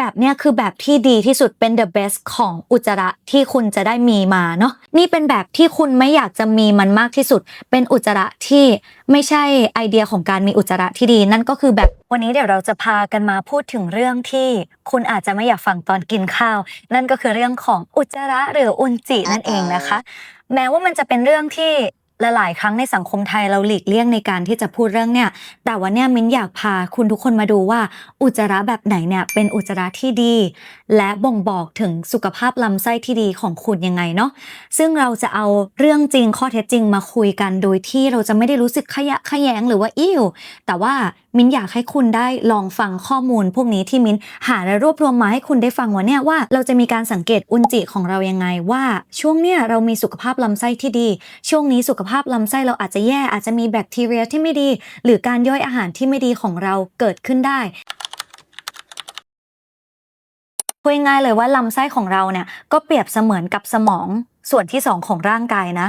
แบบเนี้ยคือแบบที่ดีที่สุดเป็น the best ของอุจจาระที่คุณจะได้มีมาเนาะนี่เป็นแบบที่คุณไม่อยากจะมีมันมากที่สุด เป็นอุจจาระที่ไม่ใช่ไอเดียของการมีอุจจาระที่ดี นั่นก็คือแบบวันนี้เดี๋ยวเราจะพากันมาพูดถึงเรื่องที่คุณอาจจะไม่อยากฟังตอนกินข้าว นั่นก็คือเรื่องของอุจจาระหรืออุจจินั่นเองนะคะ แม้ว่ามันจะเป็นเรื่องที่ หลายๆครั้งในสังคมไทยเราหลีกเลี่ยงในการที่จะพูดเรื่องเนี่ย แต่วันเนี้ยมิ้นอยากพาคุณทุกคนมาดูว่า อุจจาระแบบไหนเนี่ยเป็นอุจจาระที่ดี และบ่งบอกถึงสุขภาพลำไส้ที่ดีของคุณยังไงเนาะซึ่งเราจะเอาเรื่องจริงข้อเท็จจริงมาคุยกันโดยที่เราจะไม่ได้รู้สึกขยะแขยงหรือว่าอิ่วแต่ว่ามิ้นอยากให้คุณได้ลองฟังข้อมูล พวกนี้ที่มิ้นหาและรวบรวมมาให้คุณได้ฟังวันเนี้ยว่า เราจะมีการสังเกตอุจจิของเรายังไงว่า ช่วงเนี้ยเรามีสุขภาพลำไส้ที่ดี ช่วงนี้สุขภาพลำไส้เราอาจจะแย่อาจจะมีแบคทีเรียที่ไม่ดี หรือการย่อยอาหารที่ไม่ดีของเราเกิดขึ้นได้พูดง่ายเลยว่าลำไส้ของเราเนี่ยก็เปรียบเสมือนกับสมองส่วนที่สองของร่างกายนะ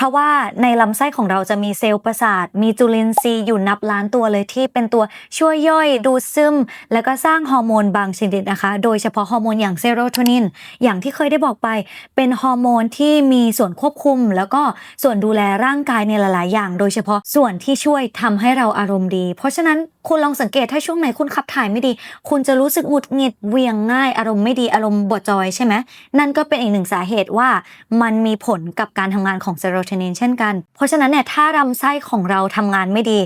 เพราะว่าในลำไส้ของเราจะมีเซลล์ประสาท มีจุลินทรีย์อยู่นับล้านตัวเลยที่เป็นตัวช่วยย่อยดูดซึม แล้วก็สร้างฮอร์โมนบางชนิดนะคะ โดยเฉพาะฮอร์โมนอย่างเซโรโทนิน อย่างที่เคยได้บอกไป เป็นฮอร์โมนที่มีส่วนควบคุม แล้วก็ส่วนดูแลร่างกายในหลาย ๆ อย่าง โดยเฉพาะส่วนที่ช่วยทำให้เราอารมณ์ดี เพราะฉะนั้นคุณลองสังเกตถ้าช่วงไหนคุณขับถ่ายไม่ดี คุณจะรู้สึกหงุดหงิดเวียงง่าย อารมณ์ไม่ดีอารมณ์บดจอยใช่ไหมนั่นก็เป็นอีกหนึ่งสาเหตุว่ามันมีผลกับการทำงานของเซโรโทนินเช่นกัน เพราะฉะนั้นเนี่ยถ้าลำไส้ของเราทำงานไม่ดี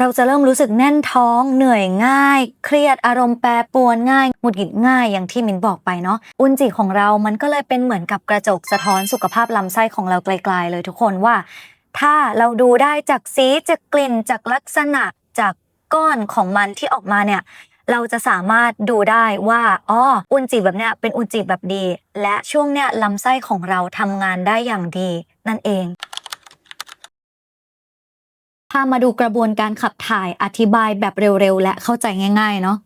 เราจะเริ่มรู้สึกแน่นท้อง เหนื่อยง่าย เครียดอารมณ์แปรปรวนง่ายหงุดหงิดง่ายอย่างที่มินบอกไปเนาะอุจจิของเรามันก็เลยเป็นเหมือนกับกระจกสะท้อนสุขภาพลำไส้ของเราไกลๆเลยทุกคนว่า ถ้าเราดูได้จากสีจากกลิ่นจากลักษณะจากก้อนของมันที่ออกมาเนี่ย เราจะสามารถดูได้ว่าอ๋ออุจจิแบบเนี้ยเป็นอุจจิแบบดี และช่วงเนี้ยลำไส้ของเราทำงานได้อย่างดี นั่นเองพามาดูกระบวนการขับถ่ายอธิบายแบบเร็วๆ และเข้าใจง่ายๆเนาะ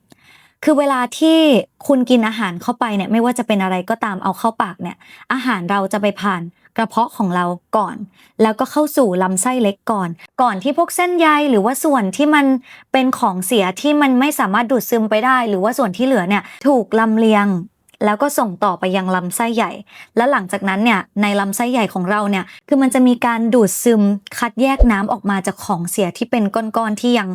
คือเวลาที่คุณกินอาหารเข้าไปเนี่ยไม่ว่าจะเป็นอะไรก็ตามเอาเข้าปากเนี่ย อาหารเราจะไปผ่านกระเพาะของเราก่อน แล้วก็เข้าสู่ลำไส้เล็กก่อน ก่อนที่พวกเส้นใยหรือว่าส่วนที่มันเป็นของเสียที่มันไม่สามารถดูดซึมไปได้ หรือว่าส่วนที่เหลือเนี่ยถูกลำเลียงแล้วก็ส่งต่อไปยังลำไส้ใหญ่ และหลังจากนั้นเนี่ยในลำไส้ใหญ่ของเราเนี่ยคือมันจะมีการดูดซึมคัดแยกน้ำออกมาจากของเสียที่เป็นก้อนๆที่ยัง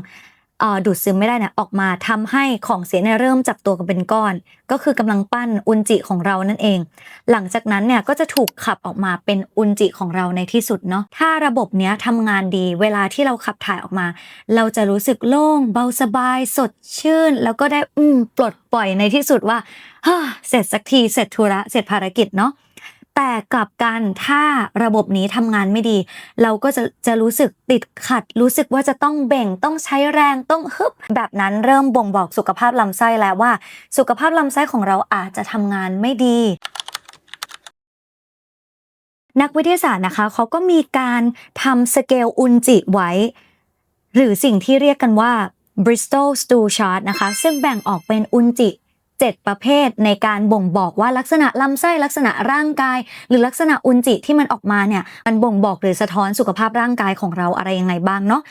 ดูดซึมไม่ได้นี่ยออกมาทำให้ของเสียเนี่ยเริ่มจับตัวกันเป็นก้อน ก็คือกำลังปั้นอุจจิของเรานั่นเอง หลังจากนั้นเนี่ยก็จะถูกขับออกมาเป็นอุจจิของเราในที่สุดเนาะถ้าระบบเนี้ยทำงานดี เวลาที่เราขับถ่ายออกมา เราจะรู้สึกโล่งเบาสบาย สดชื่น แล้วก็ได้อืมปลดปล่อยในที่สุดว่าฮ่าเสร็จสักทีเสร็จธุระเสร็จภารกิจเนาะ แต่กลับกันถ้าระบบนี้ทำงานไม่ดี เราก็จะจะรู้สึกติดขัด รู้สึกว่าจะต้องเบ่งต้องใช้แรงต้องฮึบแบบนั้นเริ่มบ่งบอกสุขภาพลำไส้แล้วว่า สุขภาพลำไส้ของเราอาจจะทำงานไม่ดีนักวิทยาศาสตร์นะคะเขาก็มีการทำสเกลอุจจิไว้ หรือสิ่งที่เรียกกันว่า Bristol Stool Chart นะคะ ซึ่งแบ่งออกเป็นอุจจิ 7 ประเภท ในการบ่งบอกว่าลักษณะลำไส้ลักษณะร่างกาย หรือลักษณะอุจจิที่มันออกมาเนี่ยมันบ่งบอกหรือสะท้อนสุขภาพร่างกายของเราอะไรยังไงบ้างเนาะ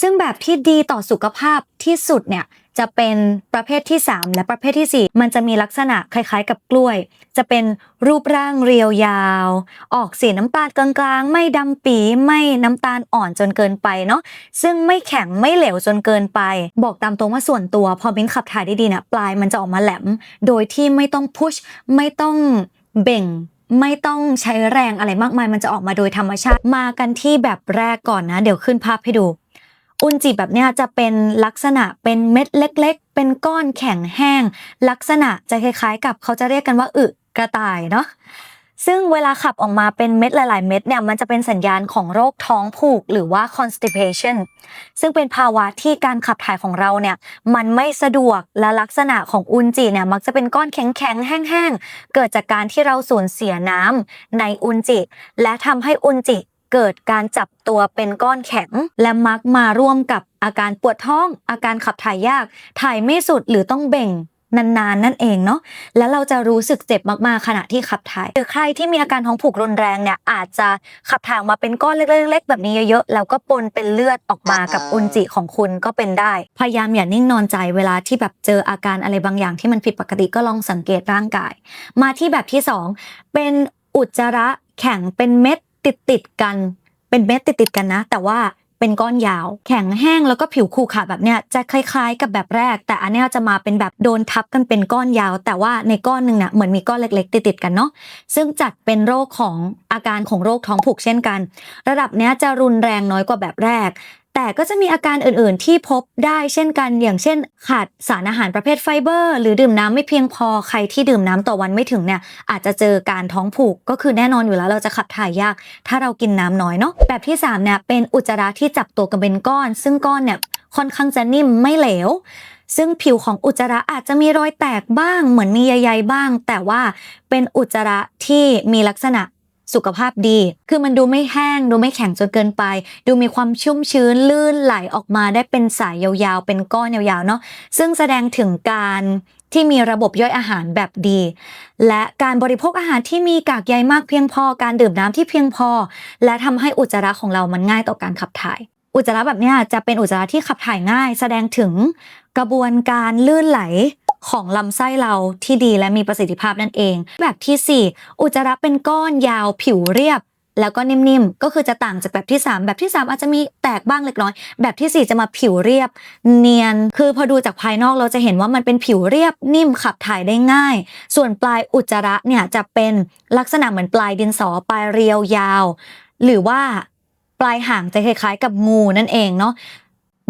ซึ่งแบบที่ดีต่อสุขภาพที่สุดเนี่ย จะเป็นประเภทที่ 3 และประเภทที่ 4 มันจะมีลักษณะคล้ายๆ กับกล้วย จะเป็นรูปร่างเรียวยาว ออกสีน้ำตาลกลางๆ ไม่ดำปีไม่น้ำตาลอ่อนจนเกินไปเนาะซึ่งไม่แข็งไม่เหลวจนเกินไป บอกตามตรงว่าส่วนตัว พอมิ้นขับถ่ายได้ดีเนี่ยปลายมันจะออกมาแหลม โดยที่ไม่ต้องพุชไม่ต้องเบ่งไม่ต้องใช้แรงอะไรมากมาย มันจะออกมาโดยธรรมชาติ มากันที่แบบแรกก่อนนะ เดี๋ยวขึ้นภาพให้ดู อุจจิแบบเนี้ยจะเป็นลักษณะเป็นเม็ดเล็ก ๆ เป็นก้อนแข็งแห้ง ลักษณะจะคล้ายๆ กับเขาจะเรียกกันว่าอึกระต่ายเนาะซึ่งเวลาขับออกมาเป็นเม็ดหลาย ๆ เม็ดเนี่ยมันจะเป็นสัญญาณของโรคท้องผูกหรือว่า constipation ซึ่งเป็นภาวะที่การขับถ่ายของเราเนี่ยมันไม่สะดวกและลักษณะของอุจจิเนี่ยมักจะเป็นก้อนแข็ง ๆ แห้ง ๆ เกิดจากการที่เราสูญเสียน้ำในอุจจิและทำให้อุจจิ เกิดการจับตัวเป็นก้อนแข็ง และมักมาร่วมกับอาการปวดท้อง อาการขับถ่ายยาก ถ่ายไม่สุดหรือต้องเบ่งนานๆนั่นเองเนาะแล้วเราจะรู้สึกเจ็บมากๆขณะที่ขับถ่ายหรือใครที่มีอาการท้องผูกรุนแรงเนี่ยอาจจะขับถ่ายออกมาเป็นก้อนเล็กๆๆแบบนี้เยอะๆแล้วก็ปนเป็นเลือดออกมากับอุจจิของคุณก็เป็นได้ พยายามอย่านิ่งนอนใจเวลาที่แบบเจออาการอะไรบางอย่างที่มันผิดปกติก็ลองสังเกตร่างกาย มาที่แบบที่สองเป็นอุจจาระแข็งเป็นเม็ด ติดติดกันเป็นเม็ดติดติดกันนะ แต่ว่าเป็นก้อนยาว แข็งแห้งแล้วก็ผิวขรุขระแบบเนี้ยจะคล้ายๆ กับแบบแรก แต่อันเนี้ยจะมาเป็นแบบโดนทับกันเป็นก้อนยาว แต่ว่าในก้อนหนึ่งน่ะเหมือนมีก้อนเล็กๆ ติดๆกันเนาะซึ่งจัดเป็นโรคของอาการของโรคท้องผูกเช่นกัน ระดับเนี้ยจะรุนแรงน้อยกว่าแบบแรก แต่ก็จะมีอาการอื่นๆ ที่พบได้เช่นกันอย่างเช่น ขาดสารอาหารประเภทไฟเบอร์ หรือดื่มน้ำไม่เพียงพอใครที่ดื่มน้ำต่อวันไม่ถึงเนี่ยอาจจะเจอการท้องผูกก็คือแน่นอนอยู่แล้วเราจะขับถ่ายยาก ถ้าเรากินน้ำน้อยเนาะแบบที่3เนี่ยเป็นอุจจาระที่จับตัวกันเป็นก้อน ซึ่งก้อนเนี่ยค่อนข้างจะนิ่มไม่เหลวซึ่งผิวของอุจจาระอาจจะมีรอยแตกบ้าง เหมือนมีใยๆบ้าง แต่ว่าเป็นอุจจาระที่มีลักษณะ สุขภาพดี คือมันดูไม่แห้ง ดูไม่แข็งจนเกินไป ดูมีความชุ่มชื้นลื่นไหลออกมาได้เป็นสายยาวๆ เป็นก้อนยาวๆเนาะ ซึ่งแสดงถึงการที่มีระบบย่อยอาหารแบบดี และการบริโภคอาหารที่มีกากใยมากเพียงพอ การดื่มน้ำที่เพียงพอ และทำให้อุจจาระของเรามันง่ายต่อการขับถ่าย อุจจาระแบบนี้จะเป็นอุจจาระที่ขับถ่ายง่าย แสดงถึงกระบวนการลื่นไหล ของลำไส้เราที่ดีและมีประสิทธิภาพนั่นเอง แบบที่ 4 อุจจาระเป็นก้อนยาวผิวเรียบ แล้วก็นิ่มๆ ก็คือจะต่างจากแบบที่ 3 แบบที่ 3 อาจจะมีแตกบ้างเล็กน้อย แบบทีสี่ 4 จะมาผิวเรียบ เนียน คือพอดูจากภายนอกเราจะเห็นว่ามันเป็นผิวเรียบนิ่มขับถ่ายได้ง่าย ส่วนปลายอุจจาระเนี่ยจะเป็นลักษณะเหมือนปลายดินสอปลายเรียวยาว หรือว่าปลายหางจะคล้ายๆ กับงูนั่นเองเนาะ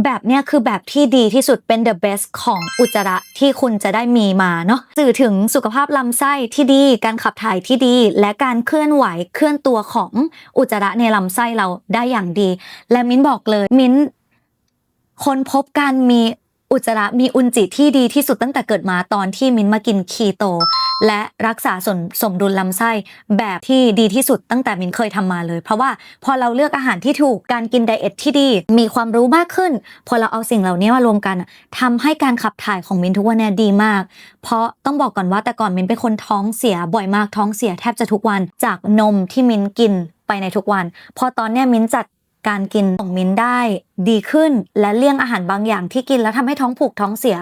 แบบเนี้ยคือแบบที่ดีที่สุดเป็น the best ของอุจจาระที่คุณจะได้มีมาเนาะสื่อถึงสุขภาพลำไส้ที่ดี การขับถ่ายที่ดี และการเคลื่อนไหวเคลื่อนตัวของอุจจาระในลำไส้เราได้อย่างดี และมิ้นบอกเลยมิ้นค้นพบการมี อุจจาระมีอุจจิที่ดีที่สุดตั้งแต่เกิดมาตอนที่มิ้นมากินคีโต และรักษาสมสมดุลลำไส้แบบที่ดีที่สุดตั้งแต่มินเคยทำมาเลย เพราะว่าพอเราเลือกอาหารที่ถูกการกินไดเอทที่ดี มีความรู้มากขึ้น พอเราเอาสิ่งเหล่านี้มารวมกันอะทำให้การขับถ่ายของมินทุกวันเนี้ดีมาก เพราะต้องบอกก่อนว่าแต่ก่อนมินเป็นคนท้องเสียบ่อยมากท้องเสียแทบจะทุกวันจากนมที่มินกินไปในทุกวัน พอตอนเนี้ยมินจัด การกินของมินได้ดีขึ้น และเลี่ยงอาหารบางอย่างที่กินแล้วทำให้ท้องผูกท้องเสีย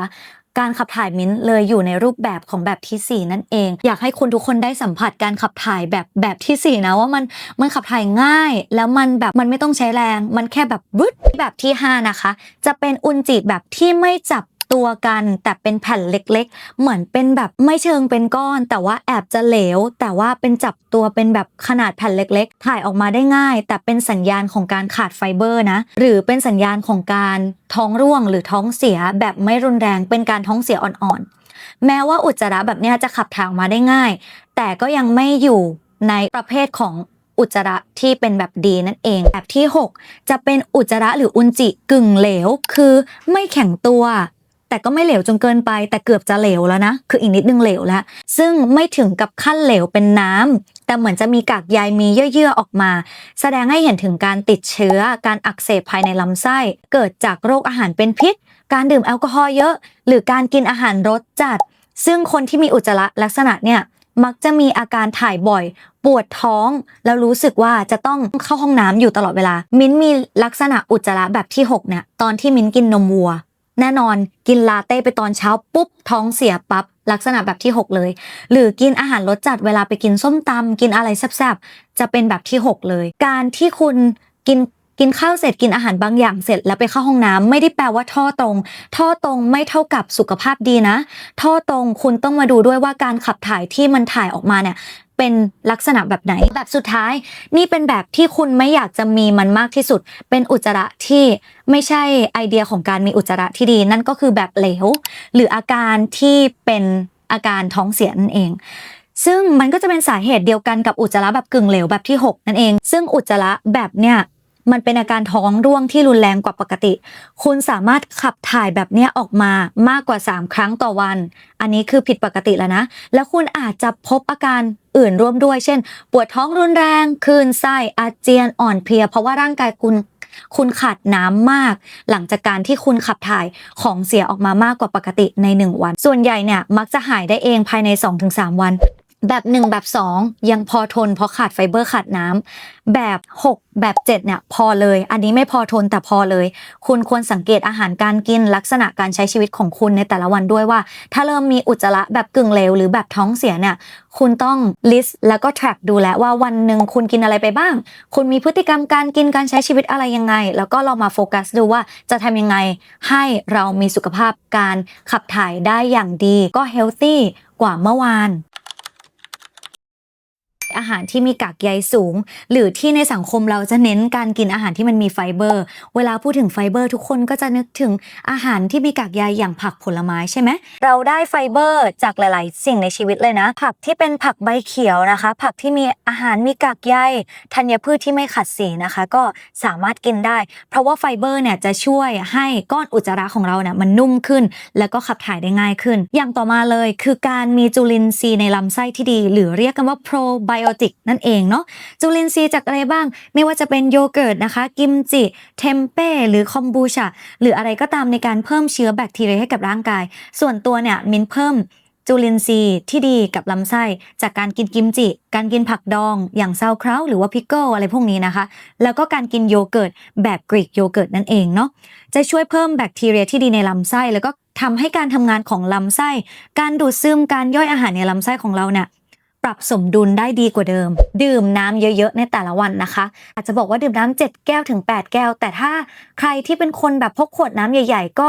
การขับถ่ายมิ้นเลยอยู่ในรูปแบบของแบบทีสี่4 นั่นเอง อยากให้คุณทุกคนได้สัมผัสการขับถ่ายแบบแบบทีสี่ 4 นะว่ามันมันขับถ่ายง่าย แล้วมันแบบมันไม่ต้องใช้แรง มันแค่แบบบึ๊ดแบบที่ 5 นะคะ จะเป็นอุนจิแบบที่ไม่จับ ตัวกัน แต่เป็นแผ่นเล็ก ๆ เหมือนเป็นแบบไม่เชิงเป็นก้อน แต่ว่าแอบจะเหลว แต่ว่าเป็นจับตัวเป็นแบบขนาดแผ่นเล็ก ๆ ถ่ายออกมาได้ง่าย แต่เป็นสัญญาณของการขาดไฟเบอร์นะ หรือเป็นสัญญาณของการท้องร่วงหรือท้องเสียแบบไม่รุนแรงเป็นการท้องเสียอ่อนๆ แม้ว่าอุจจาระแบบนี้จะขับถ่ายออกมาได้ง่าย แต่ก็ยังไม่อยู่ในประเภทของอุจจาระที่เป็นแบบดีนั่นเอง แบบที่ 6 จะเป็นอุจจาระหรืออุจจิกึ่งเหลว คือไม่แข็งตัว แต่ก็ไม่เหลวจนเกินไป แต่เกือบจะเหลวแล้วนะ คืออีกนิดนึงเหลวแล้ว ซึ่งไม่ถึงกับขั้นเหลวเป็นน้ำแต่เหมือนจะมีกากใยมีเยื่อๆออกมา แสดงให้เห็นถึงการติดเชื้อ การอักเสบภายในลำไส้ เกิดจากโรคอาหารเป็นพิษ การดื่มแอลกอฮอล์เยอะ หรือการกินอาหารรสจัด ซึ่งคนที่มีอุจจาระลักษณะเนี่ยมักจะมีอาการถ่ายบ่อย ปวดท้อง แล้วรู้สึกว่าจะต้องเข้าห้องน้ำอยู่ตลอดเวลา มิ้นมีลักษณะอุจจาระแบบที่ 6 เนี่ย ตอนที่มิ้นกินนมวัว แน่นอนกินลาเต้ไปตอนเช้าปุ๊บท้องเสียปับ๊บลักษณะแบบที่ 6 เลย หรือกินอาหารรสจัดเวลาไปกินส้มตำกินอะไรแซ่บๆจะเป็นแบบที่ 6 เลย การที่คุณกิน กินข้าวเสร็จกินอาหารบางอย่างเสร็จแล้วไปเข้าห้องน้ำไม่ได้แปลว่าท่อตรง ท่อตรงไม่เท่ากับสุขภาพดีนะ ท่อตรงคุณต้องมาดูด้วยว่าการขับถ่ายที่มันถ่ายออกมาเนี่ยเป็นลักษณะแบบไหนแบบสุดท้าย นี่เป็นแบบที่คุณไม่อยากจะมีมันมากที่สุด เป็นอุจจาระที่ไม่ใช่ไอเดียของการมีอุจจาระที่ดี นั่นก็คือแบบเหลว หรืออาการที่เป็นอาการท้องเสียนั่นเอง ซึ่งมันก็จะเป็นสาเหตุเดียวกันกับอุจจาระแบบกึ่งเหลวแบบที่ 6 นั่นเอง ซึ่งอุจจาระแบบเนี้ย มันเป็นอาการท้องร่วงที่รุนแรงกว่าปกติ คุณสามารถขับถ่ายแบบเนี้ยออกมามากกว่า 3 ครั้งต่อวัน อันนี้คือผิดปกติแล้วนะ แล้วคุณอาจจะพบอาการอื่นร่วมด้วย เช่น ปวดท้องรุนแรงคลื่นไส้อาเจียนอ่อนเพลีย เพราะว่าร่างกายคุณคุณขาดน้ำมาก หลังจากการที่คุณขับถ่ายของเสียออกมามากกว่าปกติใน 1 วัน ส่วนใหญ่เนี่ยมักจะหายได้เองภายใน 2-3 วัน แบบ1แบบ2ยังพอทนเพราะขาดไฟเบอร์ขาดน้ำแบบ6แบบ7เนี่ยพอเลย อันนี้ไม่พอทนแต่พอเลย คุณควรสังเกตอาหารการกินลักษณะการใช้ชีวิตของคุณในแต่ละวันด้วยว่า ถ้าเริ่มมีอุจจาระแบบกึ่งเลวหรือแบบท้องเสียเนี่ยคุณต้อง list แล้วก็ track ดูแลว่าวันหนึ่งคุณกินอะไรไปบ้าง คุณมีพฤติกรรมการกินการใช้ชีวิตอะไรยังไง แล้วก็เรามาโฟกัสดูว่าจะทำยังไงให้เรามีสุขภาพการขับถ่ายได้อย่างดี ก็ healthy กว่าเมื่อวาน อาหารที่มีกากใยสูง หรือที่ในสังคมเราจะเน้นการกินอาหารที่มันมีไฟเบอร์ เวลาพูดถึงไฟเบอร์ทุกคนก็จะนึกถึงอาหารที่มีกากใยอย่างผักผลไม้ใช่ไหมเราได้ไฟเบอร์จากหลาย ๆ สิ่งในชีวิตเลยนะ ผักที่เป็นผักใบเขียวนะคะ ผักที่มีอาหารมีกากใยธัญพืชที่ไม่ขัดสีนะคะ ก็สามารถกินได้ เพราะว่าไฟเบอร์เนี่ยจะช่วยให้ก้อนอุจจาระของเราเนี่ยมันนุ่มขึ้น แล้วก็ขับถ่ายได้ง่ายขึ้น อย่างต่อมาเลยคือการมีจุลินทรีย์ในลำไส้ที่ดี หรือเรียกกันว่าโปรไบโอติกนั่นเองเนาะจุลินทรีย์จากอะไรบ้าง ไม่ว่าจะเป็นโยเกิร์ตนะคะ กิมจิ เทมเป้หรือคอมบูชาหรืออะไรก็ตามในการเพิ่มเชื้อแบคทีเรียให้กับร่างกาย ส่วนตัวเนี่ยมินเพิ่มจุลินทรีย์ที่ดีกับลำไส้ จากการกินกิมจิ การกินผักดอง อย่างซาวคราวหรือว่าพิกเกิลอะไรพวกนี้นะคะ แล้วก็การกินโยเกิร์ตแบบกรีกโยเกิร์ตนั่นเองเนาะจะช่วยเพิ่มแบคทีเรียที่ดีในลำไส้ แล้วก็ทำให้การทำงานของลำไส้ การดูดซึมการย่อยอาหารในลำไส้ของเราเนี่ย รับสมดุลได้ดีกว่าเดิม ดื่มน้ำเยอะๆ ในแต่ละวันนะคะ อาจจะบอกว่าดื่มน้ำ7แก้วถึง 8 แก้ว แต่ถ้าใครที่เป็นคนแบบพกขวดน้ำใหญ่ ๆ ก็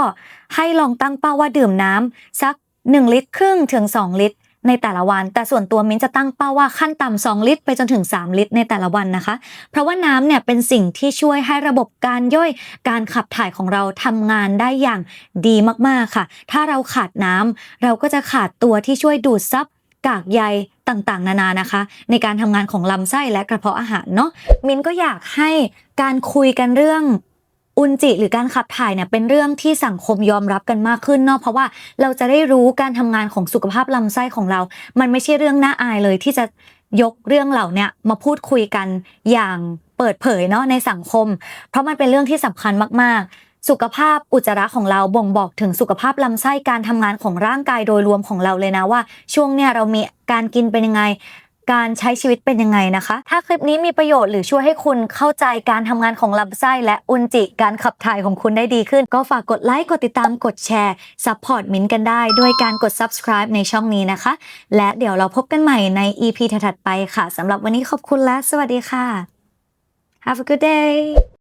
ให้ลองตั้งเป้าว่าดื่มน้ำสัก 1 ลิตรครึ่งถึง 2 ลิตรในแต่ละวัน แต่ส่วนตัวมิ้นจะตั้งเป้าว่าขั้นต่ำ2ลิตร ไปจนถึง 3 ลิตรในแต่ละวันนะคะ เพราะว่าน้ำเนี่ยเป็นสิ่งที่ช่วยให้ระบบการย่อยการขับถ่ายของเราทำงานได้อย่างดีมากๆค่ะ ถ้าเราขาดน้ำเราก็จะขาดตัวที่ช่วยดูดซับกากใย ต่างๆ นานานะคะ ในการทำงานของลำไส้และกระเพาะอาหารเนาะมินก็อยากให้การคุยกันเรื่องอุจจิหรือการขับถ่ายเนี่ยเป็นเรื่องที่สังคมยอมรับกันมากขึ้นเนาะเพราะว่าเราจะได้รู้การทำงานของสุขภาพลำไส้ของเรา มันไม่ใช่เรื่องน่าอายเลยที่จะยกเรื่องเหล่านี้มาพูดคุยกันอย่างเปิดเผยเนาะในสังคม เพราะมันเป็นเรื่องที่สำคัญมากๆ สุขภาพอุจจาระของเราบ่งบอกถึงสุขภาพลำไส้การทำงานของร่างกายโดยรวมของเราเลยนะว่า ช่วงเนี้ยเรามีการกินเป็นยังไง การใช้ชีวิตเป็นยังไงนะคะ ถ้าคลิปนี้มีประโยชน์หรือช่วยให้คุณเข้าใจการทำงานของลำไส้และอุจจิการขับถ่ายของคุณได้ดีขึ้น ก็ฝากกดไลค์กดติดตามกดแชร์ซัพพอร์ตมิ้นกันได้ด้วยการกด subscribe ในช่องนี้นะคะ และเดี๋ยวเราพบกันใหม่ใน EP ถัดไปค่ะสำหรับวันนี้ขอบคุณและสวัสดีค่ะ Have a good day